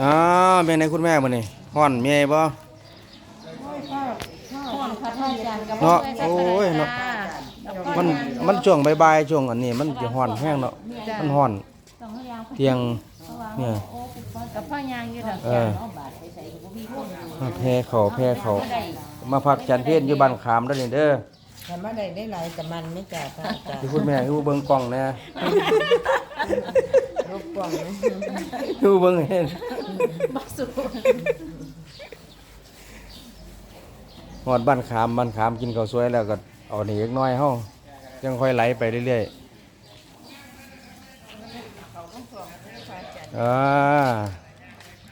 อ๋อเป็นไงคุณแม่มื้อนี้ฮ้อนเมียบ่ห่อนค่ะท่านอาจารย์กับเนาะบ่คโอ้ยเนาะจ้มันมันช่วงบ่ายๆช่วงอันนี้ มันจะฮ้อนแห้งเนาะมันฮ้อนต้องให้ยางเที่ยงเนี่ยกับพ่อยางอยู่ดอกเออมาแพ้เขาแพ้เขามาพักจันเพศอยู่บ้านขามเด้อนี่เด้อทำอะไรได้หลายแต่มันไม่จ่ายค่าจ่ายที่คุณแม่อยู่เบิ่งกล้องแหนะ รบกวนนะอยู่เบิ่งเห็นบ่สุดฮอดบ้านขามบ้านขามกินข้าวสวยแล้วก็เอานี่อีกหน้อยเฮายังค่อยไหลไปเรื่อยๆอ่า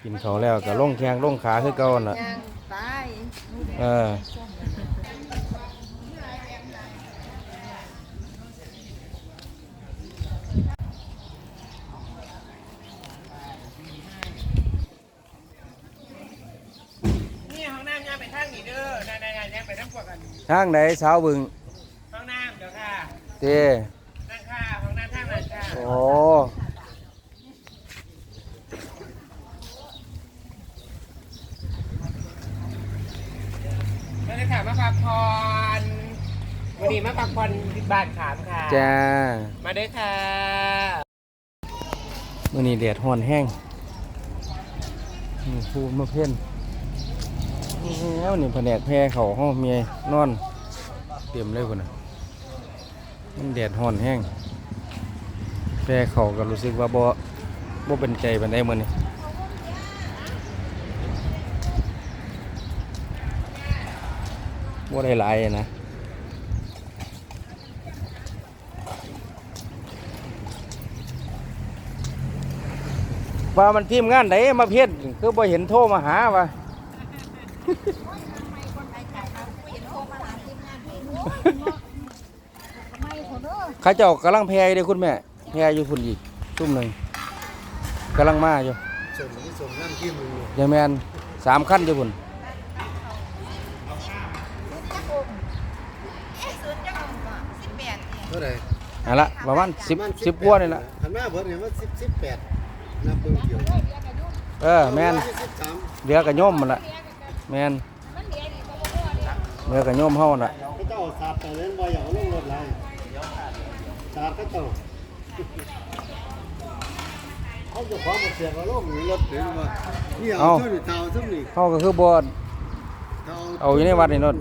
กินข้าวแล้วก็ลงแข้งลงขาคือเก่านั่นล่ะตายเออ นี่ห้องน้ำย่าง ไปทางนี้เด้อนายนายนายย่างไปทางพวกกันทางไหนสาวบึงห้องน้ำเดี๋ยวค่ะเต้นั่งค่ะห้องน้ำทางนั้นค่ะโอ้มาเลยค่ะมาพักผ่อนวันนี้มาพักผ่อนที่บ้านขามค่ะ จ้ามาเด้อค่ะมื่อนี้แดดฮ้อนแห้งนี่พูดมาเพ่น แล้วนี่แผนกแพร่เขาห้องเมียนอน เต็มเลยคนน่ะมันแดดฮ้อนแห้งแพร่เขาก็รู้สึกว่าบ่บ่เป็นใจปานใดมื้อนี้บ่ได้หลายนะว่ามันทีมงานไหนมาเพียรคือบ่เห็นโทรมาหาว่า ขาเจ้ากำลังแพรอยู่เด้คุณแม่ แพรอยู่พุ่นอีกทุ่มหนึ่งกำลังมาอยู่ส่งที่ส่งน้ำจิ้มอยู่ยายแมนสามขั้นอยู่พุ่นเท่าไหร่เอันละประมาณสิบสิบกว่านี่ละหันมาเบิดเนี่ยว่าสิบสิบแปดนับเบิ่งเดียวเออแมนสิบสามเดือกับโยมมันละ แมนเดือกับโยมเฮาน่ะพระเจ้าสาดแต่เล่นบ่อยากเอาลงรถไรสาดพระเจ้าเขาจะขวางมาเสียบเอาลงหรือรถหรือว่านี่เอาเท่านี้เท่าซุ่มนี่เฮาก็คือบ่เท่าเอาอยู่ในวัดนี่โน่น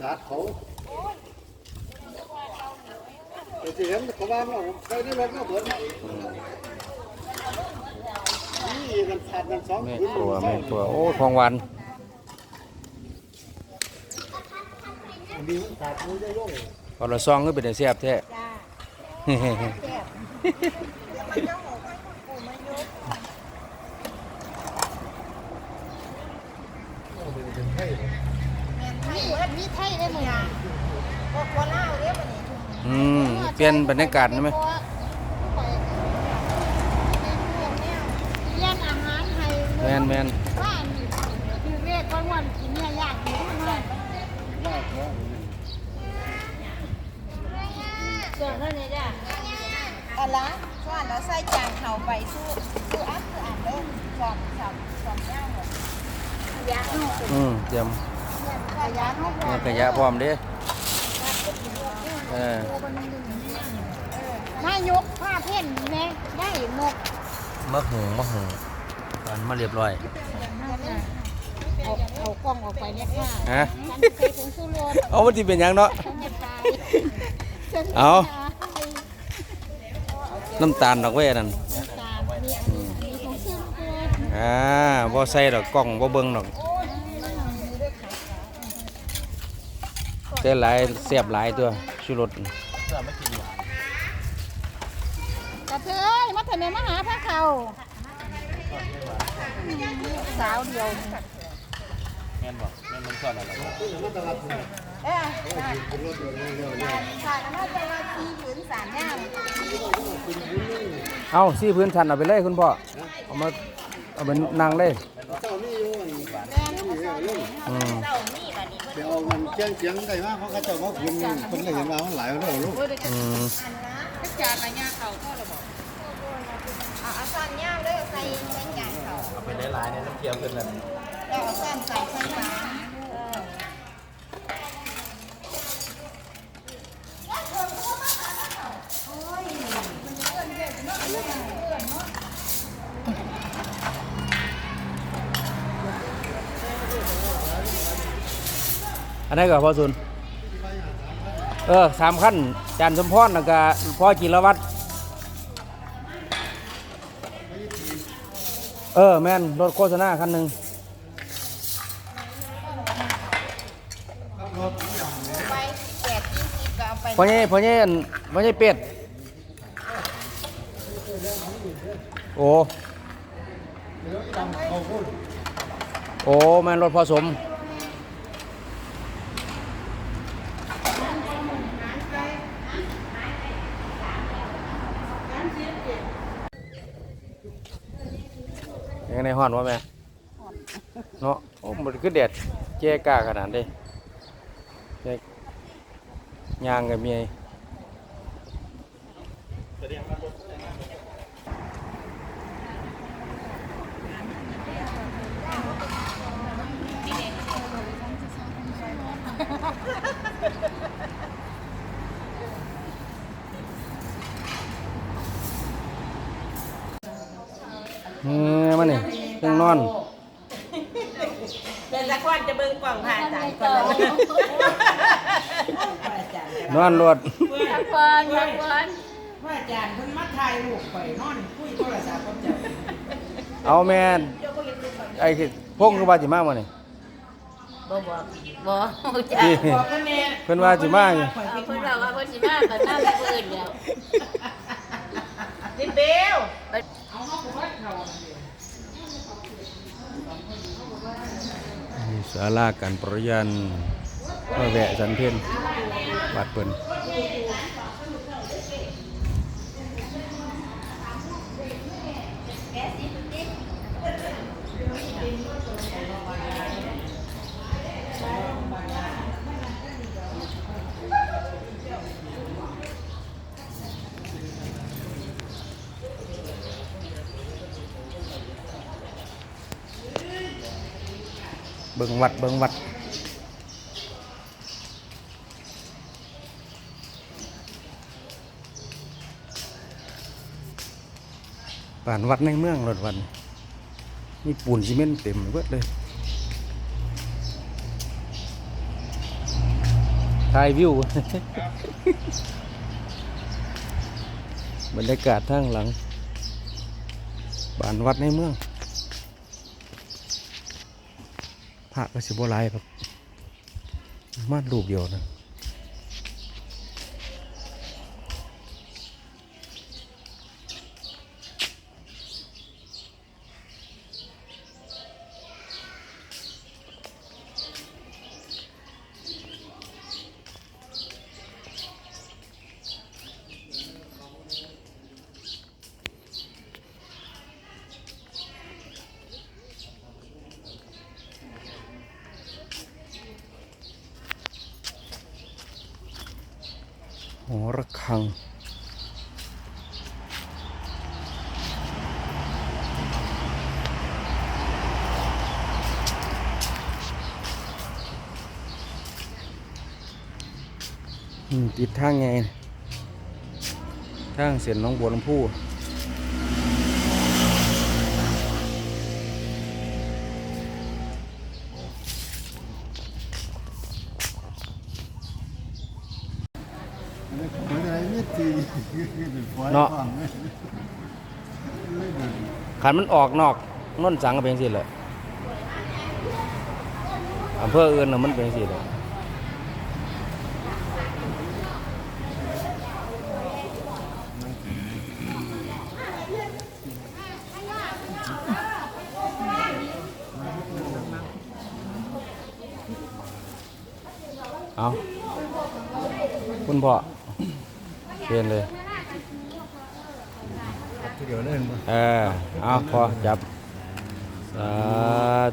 สาดเขา ไปสิเห็นเขาว่ามันเอาไปในรถมาเบิดนี่กันสาดกันสองแม่คืนครัวแม่ครัวโอ้ของหวานดีสาดมือได้ลงพอเราซองก็เป็นแต่แซ่บแท้มีไทยได้มั้ยก็กว่าลาวเด้บัดนี้อืม เปลี่ยนบรรยากาศได้ไหมเลี้ยงอาหารให้แมนแมนบ้านคือเรียกว่าวันกินเนี่ยยากอยู่มากเกิดเท่านี้จ้ะอันละส่วนเราใส่จานเฮาไปสู้สู้อันคืออันเด้อสองสามสองย่างหมดยากเนาะอืมเตรียมขยะเนาะเนี่ยขยะพร้อมเด้เออ มายกผ้าเพ่นแม่ได้นกมะหูมะหูตอนมาเรียบร้อยเอาเอากล้องออกไปเนี่ยค่ะฮะฉันใส่ผงชูรสเอามันสิเป็นหยังเนาะ ฉันจะตายเอาน้ำตาลดอกเว้ยนั่นตามีมีผงชูรสอ่าบ่ใส่ดอกกล้องบ่เบิ่งดอกแต่หลายเสียบหลายตัวชูรสก ระเทยมาเถอะแม่มาหาพระเขาสาวเดียวเอ้ยค่ะแล้วจะว่าที่ผืนสามย่างเอาซี่พื้นชันเอาไปเลยคุณพ่อเอามาเอาไปนั่งเลยเจ้านี่อยู่แม่นบ่ซอยอืมเจ้ามีบัดนี้เพิ่นไปเอามันเจียงเจียงได้มากเพราะเขาเจ้าว่าคุณคนเลยเห็นว่ามันหลายแล้วลูกอืม จานละย่าเขาก็ระบอกเอาเอาซ่อนย่างเด้อใส่ใส่จานเขาเอาไปได้หลายเนี่ยน้ำเทียมเป็นแล้วเอาซ่อนใส่ใส่จานอออันนี้ก็พอสุน เออสามขั้น จานสมพรแล้วก็พ่อจิรวัตรเออ แม่นรถโฆษณาคันหนึ่งไปแปดยี่สิบก็เอาไปพ่อใหญ่พ่อใหญ่อันพ่อใหญ่เป็ด โอ้ โอ้ แม่นรถผสม ยังไงฮ้อนวะแม่เนาะโอ้มันคือแดดแจ้กล้าขนาดนี้แจ้ยางกับเมีย นี่มันนี่เครื่องนอน เดินสักวันจะเบิ่งกล่องผ่านจานก่อนนอนรถพักผ่อนพักผ่อนว่าอาจารย์เพิ่นมาถ่ายรูปข่อยนอนคุยโทรศัพท์กับเจ้าเอาแม่นไอ้คือพงคือว่าสิมาบ่นี่บ่บอกบ่จ้าที่บอกเพิ่นแน่เพิ่นว่าสิมาอยู่ข่อยเอาคิดเพิ่นว่าบอกว่าเพิ่นสิมาตอนนั้นแล้วเพิ่นแล้วดิเบล เอาเฮาบ่ว่าเขา นี่ ศาลาการประยันมาแวะสันเพนบาดเปิ่น เบิ่งวัดเบิ่งวัดป่านวัดในเมืองรถวัน มีปูนซีเมนต์เต็มเบิดเลยถ่ายวิว บรรยากาศทางหลังบ้านวัดในเมือง พระก็สิบหลายครับมาดรูปเดียวนะ อระฆัง ติดทางไงทางเสียนน้องบัวลำพู เหมือนอะไรเนี่ยตีเป็นฝอย เนาะ ฟังเลย ขันมันออกนอกนนสังก็เป็นสิเลยอำเภออื่นน่ะมันเป็นสิเลยเอาคุณพ่อเชิญเลย เดียวเล่นบ่เออเอาพอจับ สา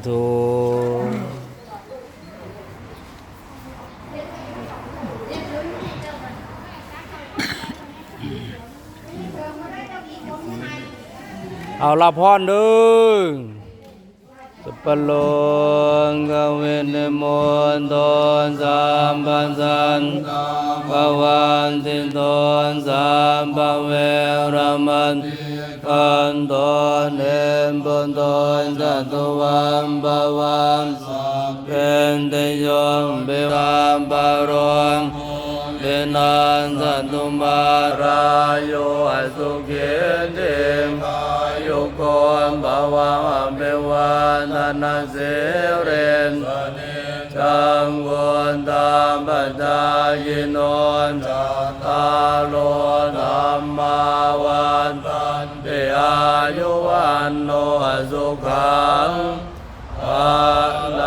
ธุเอาละพรดึงสปโลงกเวนมนตนสามปันสันปวันตินตนสามปเวรมันติ กันตเอมปนตนสัตวันปวันเป็นเตยงเบวันปารงเป็นนันสัตุมารายุอสุเกเตมอายุโกนภวังเบวันนานาเสเรนจังวนตามปัจจายโนนตาโลธรรมา โนสุขังภา